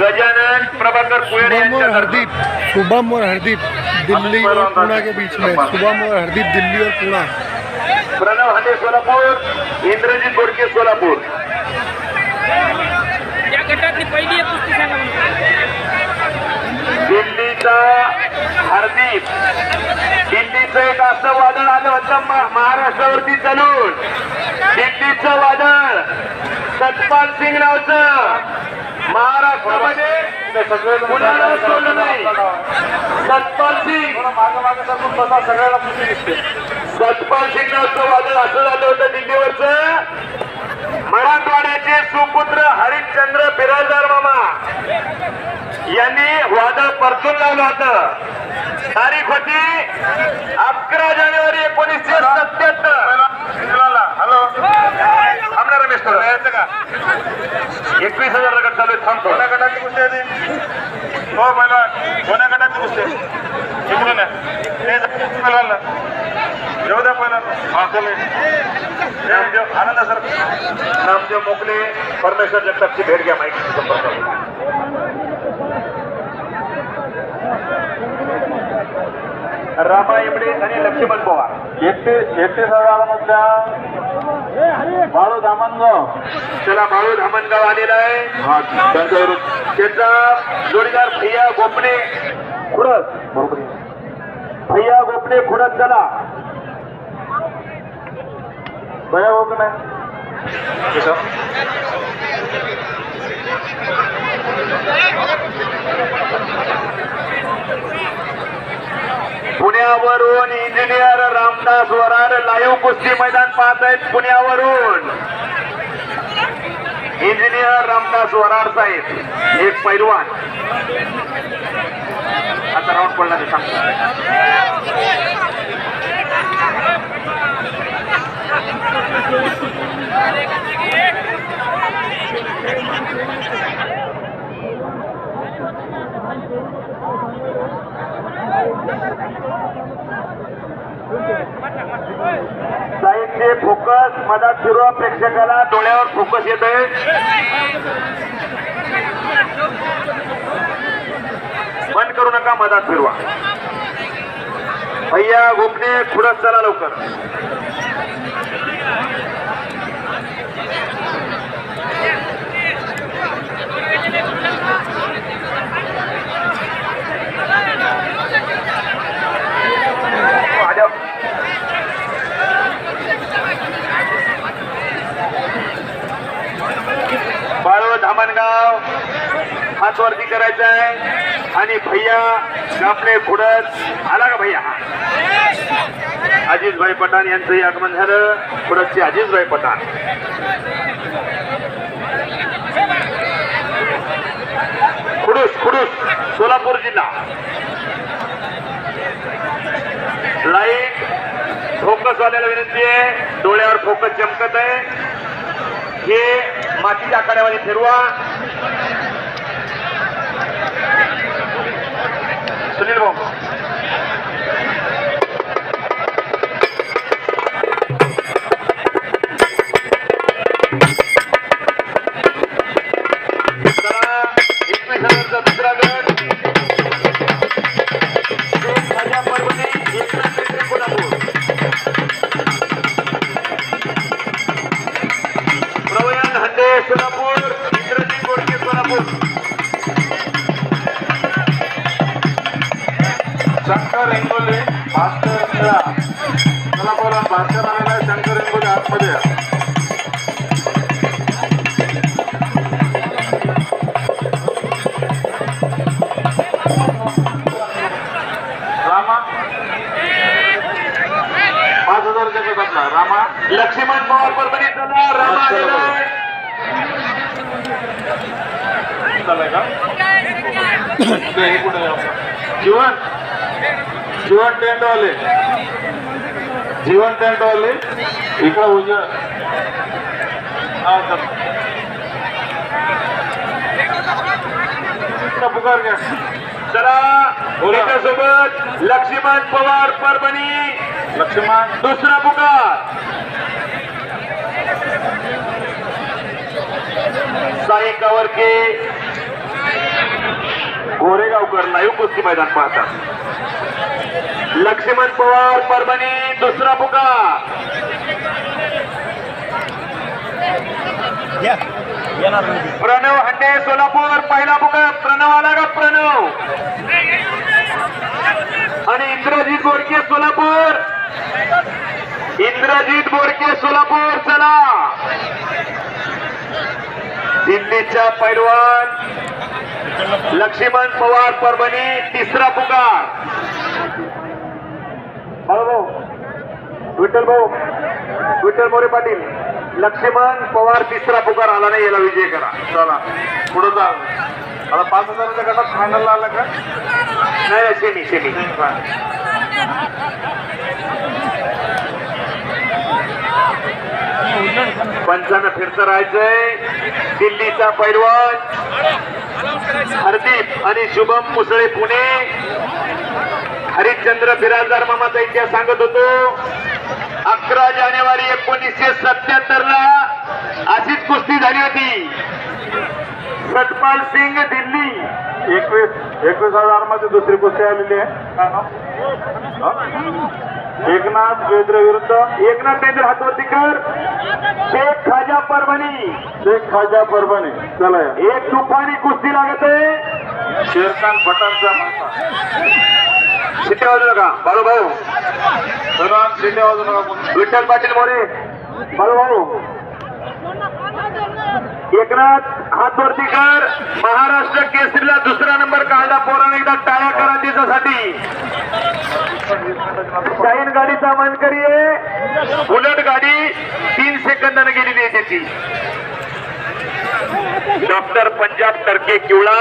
गजानन प्रभाकर शुभम और हरदीप शुभम और हरदीप दिल्ली और पुणे के बीच में। शुभम और हरदीप दिल्ली और पुणे। प्रणव हांडे सोलापूर इंद्रजित बोडके सोलापूर. या गटातली पहिली एक कुस्ती सांगा मला दिल्लीचा हरदीप. दिल्लीचं एक असं वादळ आलं होतं महाराष्ट्रावरती चालून. दिल्लीचं वादळ. सतपाल सिंग नावचं. महाराष्ट्रामध्ये कुणाला सोडलं नाही. सतपाल सिंग. सतपाल सिंग नावचं वादळ असं झालं होतं दिल्लीवरचं. मराठवाड्याचे सुपुत्र हरिश्चंद्र बिराजदार मामा यांनी वादळ परतून लावलं होतं तारीख होती अकरा जानेवारी एकोणीसशे सत्याहत्तर हॅलो थांबणार मिस्टर यायचं का एकवीस हजार रकम चालू आहे थांबतो कोणा गटाची कुस्ती आहे? हो पहिला कोणा गटाची कुस्ती आहे? इकडून. ते. येऊ द्या पहिला चले नामदेव आनंद सर. नामदेव मोकले. परमेश्वर जगतापची भेट घ्या माहिती संपर्क. रामा एमडे आणि लक्ष्मण पवार. एकतीस एकतीस हजारामधल्या बाळू धामणगाव चला बाळू धामणगाव आलेला आहे. हा त्याचा जोडीदार भैया गोपणे. आहे. भैया गोपणे खुडत चला. बया हो का पुण्यावरून इंजिनियर रामदास वराड लाईव्ह कुस्ती मैदान पाहत आहेत पुण्यावरून. इंजिनियर रामदास वराड साहेब एक पैलवान. आता राऊंड पडला ते सांगतो साईडचे फोकस मधात फिरवा प्रेक्षकाला डोळ्यावर फोकस येत आहे बंद करू नका मधात फिरवा. भैया गोपणे पुढं चला लवकर आल्या. बाळव धामणगाव हात वरती करायचा आहे आणि भैया आपले खुडत आला का भैया? अजिजभाई पठाण यांचंही आगमन झालं खुडतचे अजिजभाई पठाण. खुडूस खुडूस सोलापूर जिल्हा. लाइट फोकस वाल्याला विनंती आहे. डोळ्यावर फोकस चमकत आहे. हे मातीच्या आखाड्यामध्ये फिरवा. सुनील भाऊ. जीवन? जीवन टेंटवाले जीवन टेंटवाले इकडं हा. इकडं पुकार घ्या. चला बोला. त्याच्यासोबत लक्ष्मण पवार परभणी. लक्ष्मण. दुसरा पुकार. साई कावरके गोरेगावकर लाईव्ह कुस्ती मैदान पाहतात लक्ष्मण पवार परभणी दुसरा पुकार. प्रणव हंडे सोलापूर पहिला पुकार. प्रणव आला का प्रणव? आणि इंद्रजीत बोरके सोलापूर. इंद्रजीत बोरके सोलापूर चला. दिल्लीच्या पैलवान लक्ष्मण पवार परभणी तिसरा पुकार. भाऊ भाऊ विठ्ठल भाऊ विठ्ठल मोरे पाटील लक्ष्मण पवार तिसरा पुकार आला नाही याला विजय करा. चला पुढे जा. आता पाच हजाराच्या गटात फायनलला आला का? नाही शेमी शेमी पंचानं फिरतं राहायचंय. दिल्लीचा पैलवान हरदीप आणि शुभम मुसळे पुणे. हरिश्चंद्र बिराजदार मामाचा इतिहास सांगत होतो. अकरा जानेवारी एकोणीसशे सत्याहत्तर ला अशीच कुस्ती झाली होती. सतपाल सिंग दिल्ली. एकवीस एकवीस हजारमध्ये दुसरी कुस्ती आलेली आहे? एकनाथ वेद्रे विरुद्ध एकनाथ बेंद्र हातवरती कर. शेख खाजा परभणी. शेख खाजा परभणी. चला या. एक तुफानी कुस्ती लागत. आहे शेरखान माणसा शिट्ट्या वाजू नका बाळू भाऊ. सर्वात शिंदे वाजू नका कोणी. विठ्ठल पाटील मोरे. बाळू भाऊ. एकनाथ हातवरती कर महाराष्ट्र केसरीला दुसरा नंबर काढला पोराने एकदा टाळ्या करा तिच्यासाठी. शाहीन गाडीचा मानकरी आहे. बुलेट गाडी तीन सेकंदाने गेलेली आहे त्याची. डॉक्टर पंजाब टर्के किवळा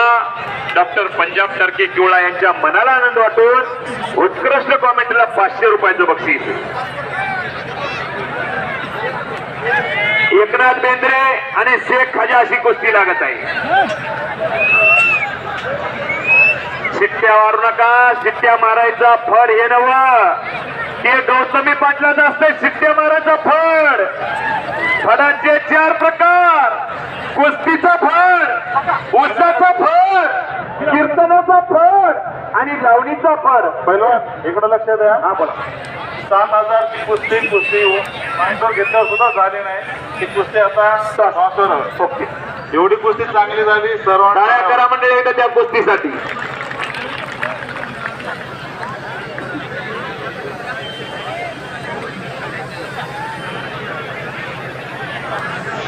डॉक्टर पंजाब टर्के किवळा यांच्या मनाला आनंद वाटून उत्कृष्ट कॉमेंटला पाचशे रुपयाचं बक्षीस. एकनाथ बेंद्रे आणि शेख खाजा अशी कुस्ती लागत आहे. शिट्ट्या मारू नका शिट्ट्या मारायचा फळ हे नव ते गौतमी पाटलाचं असतंय शिट्ट्या मारायचा फळ. फळांचे चार प्रकार. कुस्तीचा फळ उसाचा फळ कीर्तनाचा फळ आणि लावणीचा फळ. पहिलं इकडं लक्ष द्या. हा बोला. सात हजारची कुस्ती कुस्ती माइंडवर घेतल्यावर सुद्धा झाली नाही. ती कुस्ती आता सहाशे ओके. एवढी कुस्ती चांगली झाली सर्वांना करा मंडळी एकदा त्या कुस्तीसाठी?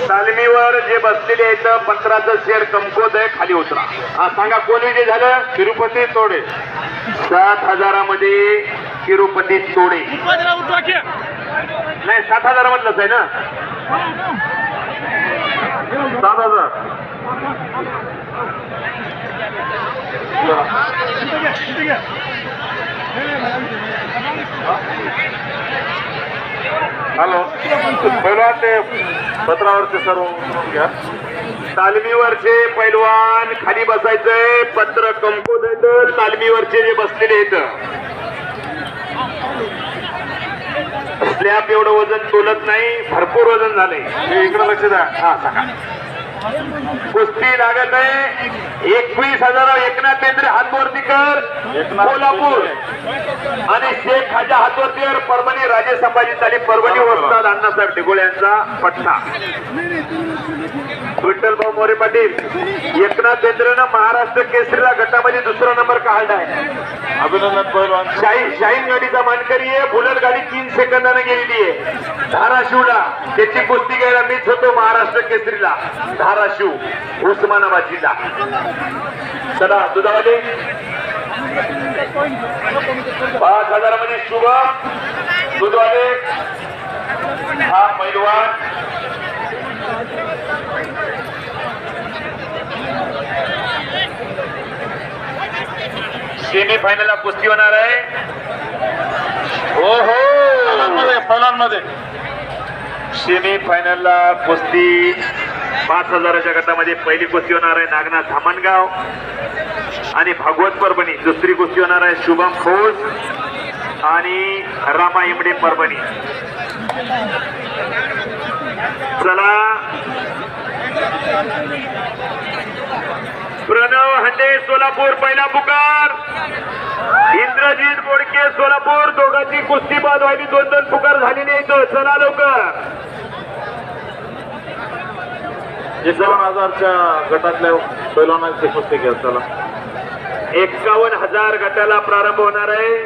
तालमीवर जे बसलेले आहेत पंत्राचं शेअर कमकोत आहे खाली उतरा. हा सांगा कोण विजय झालं? तिरुपती तोडे. सात हजारामध्ये उठवा की. नाही सात हजारामधलंच आहे ना? सात हजार. हॅलो. पहिला ते पत्रावरचे सर्व उतरून घ्या. तालमीवरचे पैलवान खाली बसायचंय पत्र आहेत. तालमीवरचे जे बसलेले आहेत. स्लॅब एवढं वजन तोलत नाही भरपूर वजन झालंय. इकडं लक्ष द्या. हा सांगा. कुस्ती लागत आहे. एकवीस हजार एकनाथ बेंद्रे हातवरती कर एकनाथ कोल्हापूर. आणि शेख खाजा हातवरती कर परभणी राजे संभाजी ताली परभणी वस्ताद अण्णासाहेब ढिगोळे यांचा पटना विठ्ठल भाऊ मोरे पाटील एकनाथ बेंद्रेनं महाराष्ट्र केसरीला गटामध्ये दुसरा नंबर काढला आहे. अभिनंदन शाहीन शाहीन गाडीचा मानकरी आहे बुलेट गाडी तीन सेकंदाने गेलेली आहे. धाराशिवला त्याची कुस्ती घ्यायला मीच होतो महाराष्ट्र केसरीला. धाराशिव उस्मानाबाद जिल्हा. चला दुधावाले. पाच हजारामध्ये शुभ. दुधवाले. हा पैलवान. सेमी फायनलला कुस्ती होणार आहे. हो हो पहिलांमध्ये सेमी फायनलला कुस्ती पाच हजाराच्या गटामध्ये पहिली कुस्ती होणार आहे नागनाथ धामणगाव. आणि भागवत परभणी दुसरी कुस्ती होणार आहे शुभम खोस आणि रामा इमडे परभणी. चला. प्रणव हंडे सोलापूर पहिला पुकार. इंद्रजीत बोडके सोलापूर दोघांची कुस्ती बाद व्हायची दोन दोन पुकार झालेली आहे चला लवकर. एकावन्न हजारच्या गटातल्या पैलवानांची कुस्ती घ्या चला. एक्कावन्न हजार गटाला प्रारंभ होणार आहे.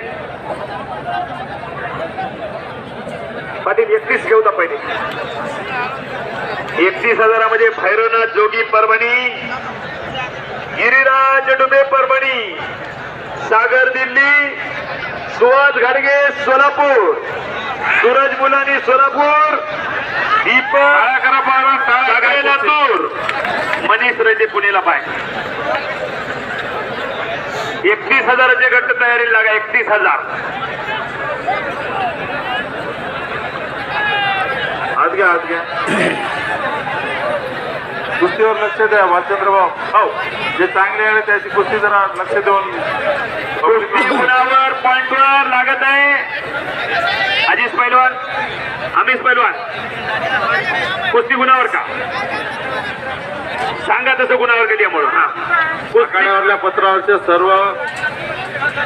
पाटील एकतीस घेऊ पहिले. एकतीस हजारामध्ये भैरवनाथ जोगी परभणी. गिरिराज डुबे परभणी. सागर दिल्ली. सुहास घाडगे सोलापूर. सूरज मुलानी सोलापूर. मनीष रेड्डी पुणेला पाय. एकतीस हजाराचे गट तयारी लागा एकतीस हजार. हात घ्या हात घ्या. कुस्तीवर लक्ष द्या भालचंद्रभाऊ हो जे चांगले आहे त्याची कुस्ती जरा लक्ष देऊन. कुस्ती गुणावर पॉइंटवर लागत आहे? अजित पैलवान अमित पैलवान. कुस्ती गुणावर का? सांगा तसं गुणावर गेली म्हणून. हा. पत्रावरच्या सर्व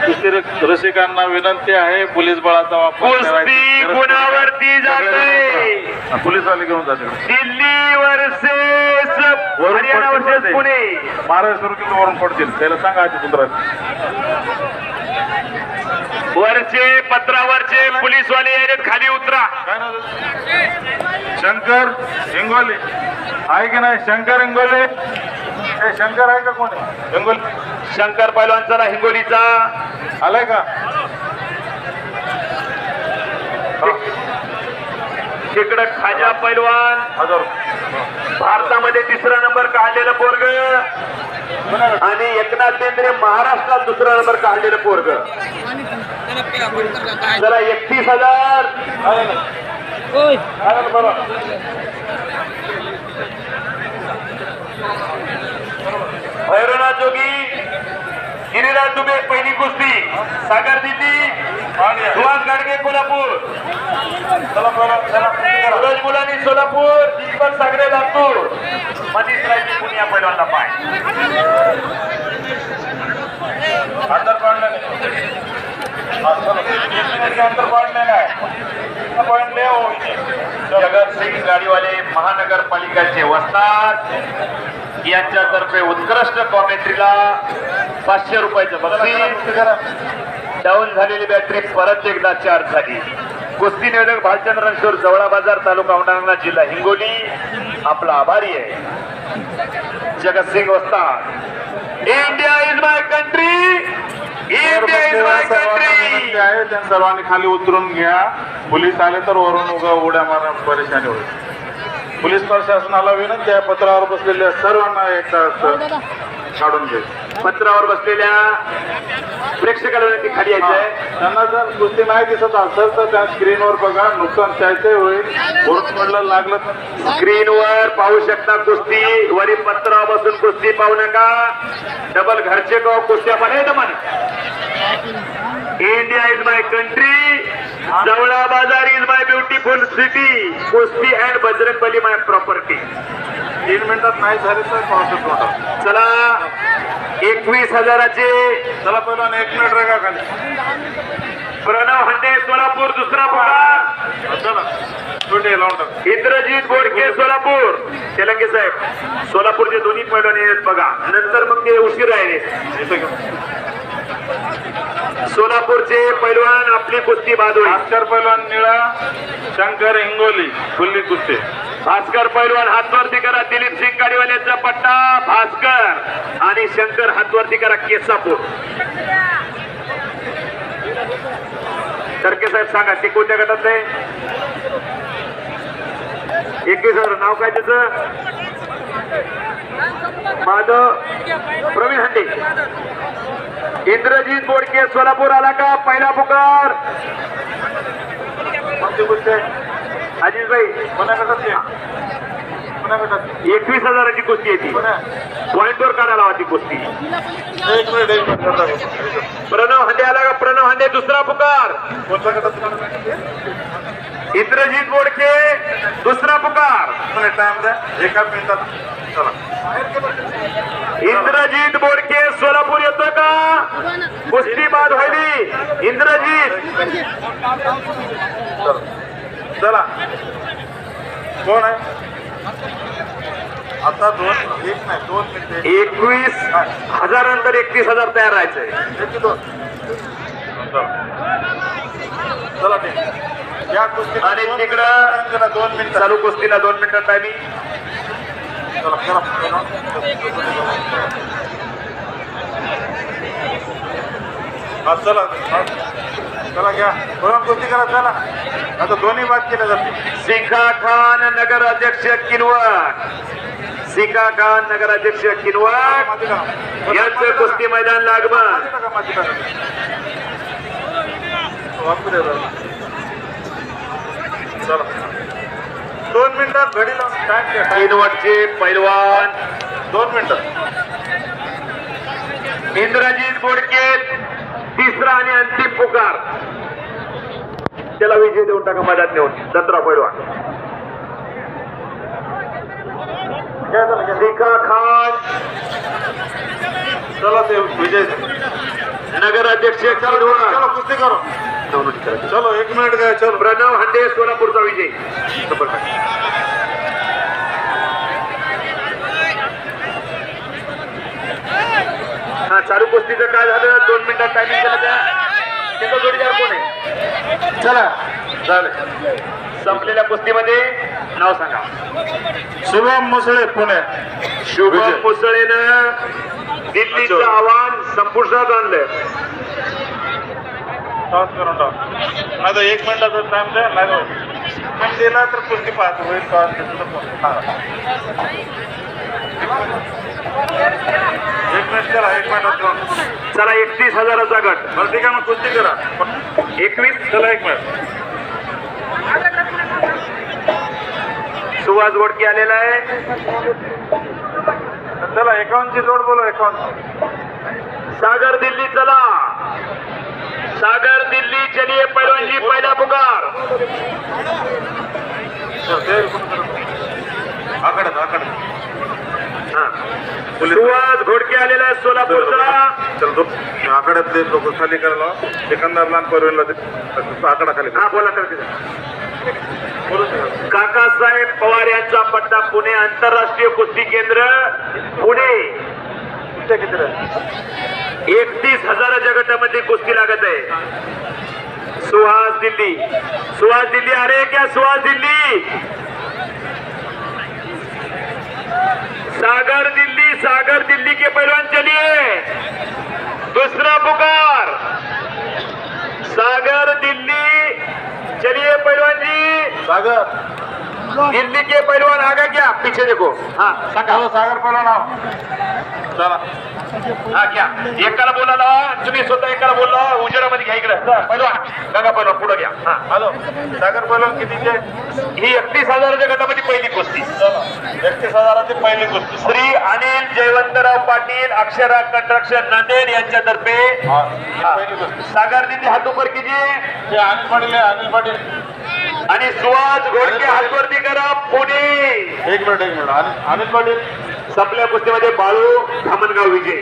कुस्ती रसिकांना विनंती आहे पोलीस बळाचा वापर कुस्ती गुणावरती जाते पोलीसवाले घेऊन जाते दिल्ली वर्सेस. पुणे. केलं वरून पडतील. त्याला सांगा पुत्रात वरचे पत्रावरचे पोलीसवाले यायलेत खाली उतरा. काय नाव? शंकर हिंगोली. आहे की नाही? शंकर हिंगोली. हे शंकर आहे का कोण? हिंगोली. शंकर पैलवान चला हिंगोलीचा. आलाय का? तिकडं खाजा पैलवान. हजार भारतामध्ये तिसरा नंबर काढलेलं पोरग? आणि एकनाथ शिंदे महाराष्ट्रात दुसरा नंबर काढलेलं पोरग. जरा एकतीस हजार. होय भैरवनाथ जोगी. गिरिराज दुबे पहिली कुस्ती. सागर दिल्ली सुहास गाडगे कोल्हापूर. सूरज मुलानी सोलापूर. दीपक सागरे लातूर. मनीष रायजी पुणे या पैलवानला पाय. अंतर पाडलं अंतर पाडलेलं आहे हो. जगत सिंग गाडीवाले महानगरपालिकाचे वस्ताद यांच्यातर्फे उत्कृष्ट कॉमेंट्रीला पाचशे रुपयाचं. बक्षीस डाऊन झालेली बॅटरी परत एकदा चार्ज झाली. कुस्ती निवेदक भालचंद्र रणशोर जवळा बाजार तालुका औंढा जिल्हा हिंगोली. आपला आभारी आहे. जगतसिंग वस्ताद India is my country. India is my सर्वांना विनंती कंट्री आहे. त्या सर्वांनी खाली उतरून घ्या. पोलीस आले तर वरून उगा उड्या मारा परेशानी होईल. पोलीस प्रशासनाला विनंती आहे पत्रावर बसलेल्या सर्वांना एकदा काढून घे पत्रावर बसलेल्या प्रेक्षकाला विनंती खाली यायचंय. त्यांना जर कुस्ती नाही दिसत असेल तर त्या स्क्रीनवर बघा नुकसान त्याचे होईल. वरून पडलं लागलं स्क्रीनवर पाहू शकता कुस्ती वरी पत्रावर बसून कुस्ती पाहू नका. डबल घरचे गाव कुस्त्या पण आहे India is my country Jawala Bazar is my beautiful city कुस्ती and Bajrang Bali my property तीन मिनिटात नाही झाले तर चला. एकवीस हजाराचे चला पहिला एक मिनिट रेगा खाली. प्रणव हंडे सोलापूर दुसरा पुकार चला. छोटे लावून इंद्रजीत बोडके सोलापूर. तेलंगे साहेब सोलापूरचे दोन्ही पैलवान आहेत बघा. नंतर मग ते उशीर आहे. सोलापूरचे पैलवान आपली कुस्ती बाजू भास्कर पहिलवान निळा शंकर हिंगोली खुल्ली कुस्ती. भास्कर पैलवान हातवरती करा दिलीप सिंग गाडीवाल्याचा पट्टा भास्कर. आणि शंकर हातवरती करा केसापूर. तरके साहेब सांगा ते कोणत्या गटात आहे? एकवीस हजार नाव काय त्याचं? माधव प्रवीण हंडे. इंद्रजीत बोडके सोलापूर आला का? पहिला पुकार. अजित भाई कोण्या गटात एकवीस हजाराची कुस्ती आहे ती. कोण्या पॉइंटवर काढायला हवा ती कुस्ती. एक मिनिट एक मिनिट. प्रणव हंडे आला का? प्रणव हंडे दुसरा पुकार. कोणत्या गटात इंद्रजीत बोडके दुसरा पुकार. टाइम द्या. एका मिनिटात. चला. इंद्रजीत बोडके सोलापूर येतोय का? कुस्ती बाद व्हायली. इंद्रजीत. चला. चला कोण आहे? आता दोन एक नाही दोन मिनिटे एकवीस हजारानंतर एकतीस हजार तयार राहायचंय. दोन. चला. चला आहे. या कुस्ती आणि तिकडं चला दोन मिनिटं. चालू कुस्तीला दोन मिनिटात टायमिंग चला. हा चला. हा. चला घ्या. कुस्ती करा चला. आता दोन्ही बाद केल्या जाते शिखा खान नगर अध्यक्ष किनवट. शिखा खान नगर अध्यक्ष किनवट. यांचं कुस्ती मैदान जरा. चला. दोन मिनिटात घडी लावून टाइम. किनवटचे पैलवान. दोन मिनिटं. इंद्रजीत बोडके. तिसरा आणि अंतिम पुकार. त्याला विजय देऊन टाका मैदान नेऊन. चला घ्या शिखा खान. चला ते विजय. नगर अध्यक्ष चलो कुस्ती करो. चलो एक मिनिट चलो. प्रणव हंडे सोलापूरचा विजय. हा चालू कुस्तीचं काय झालं? दोन मिनिटात टायमिंग केलं त्या त्याचा जोडीदार कोण आहे? चला. चालेल. संपलेल्या कुस्तीमध्ये नाव सांगा. शुभम मुसळे पुणे. शुभम. मुसळेनं दिल्लीचं. आव्हान संपुष्टात आणलं टॉस करून टाक. आता एक मिनिटाचा टाइम द्या नाही टाइम दिला तर कुस्ती पाहतो. होईल टॉस एक मिनिट चला एक मिनिटात चला एकतीस हजाराचा गट. बरं ठीक आहे मग कुस्ती करा. एकवीस चला एक मिनिट. सुहास वडकी आलेला आहे. चला एकावन्नची जोड बोलो एकावन्न सागर दिल्ली चला. सागर दिल्ली चलिए पैलवानजी पहिला पुकार. आकडत आकडत सुहास घोडके आलेला आहे सोलापूरचा. चल तो आकड्यातले लोक खाली करायला एकंदरला परवेला आकडा खाली हा बोला तर काकासाहेब पवार यांचा पट्टा पुणे आंतरराष्ट्रीय कुस्ती केंद्र पुणे? एकतीस हजाराच्या गटामध्ये कुस्ती लागत आहे. सुहास दिल्ली सुहास दिल्ली अरे क्या सुहास दिल्ली सागर दिल्ली सागर दिल्ली के पहलवान चलिए। दूसरा पुकार। सागर दिल्ली चलिए पहलवान जी। सागर। दिल्ली के पहलवान आगे क्या? पीछे देखो। हाँ सागर पहिला नाव चला। हा घ्या. एकाला बोलायला तुम्ही स्वतः एकाला बोलला उजेडामध्ये घ्या इकडे. पहिलवान गंगा पहिलवान पुढे घ्या. हा हॅलो. सागर पहिला कितीचे ही एकतीस हजाराच्या गटामध्ये पहिली कुस्ती. एकतीस हजाराची पहिली कुस्ती. श्री अनिल जयवंतराव पाटील अक्षरा कंस्ट्रक्शन नांदेड यांच्यातर्फे. सागर दिल्ली हातोपर हे अनिल पाटील अनिल पाटील. आणि सुहास घोडके हातवरती करा पुणे एक मिनिट एक मिनिट. अनिल पाटील. संपल्या कुस्तीमध्ये बाळू धामनगाव विजय.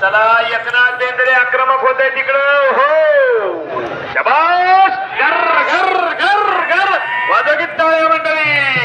चला एकनाथ बेंद्रे आक्रमक होत आहे तिकडं. हो! शबाश घर घर घर घर! वाजगीत मंडळी!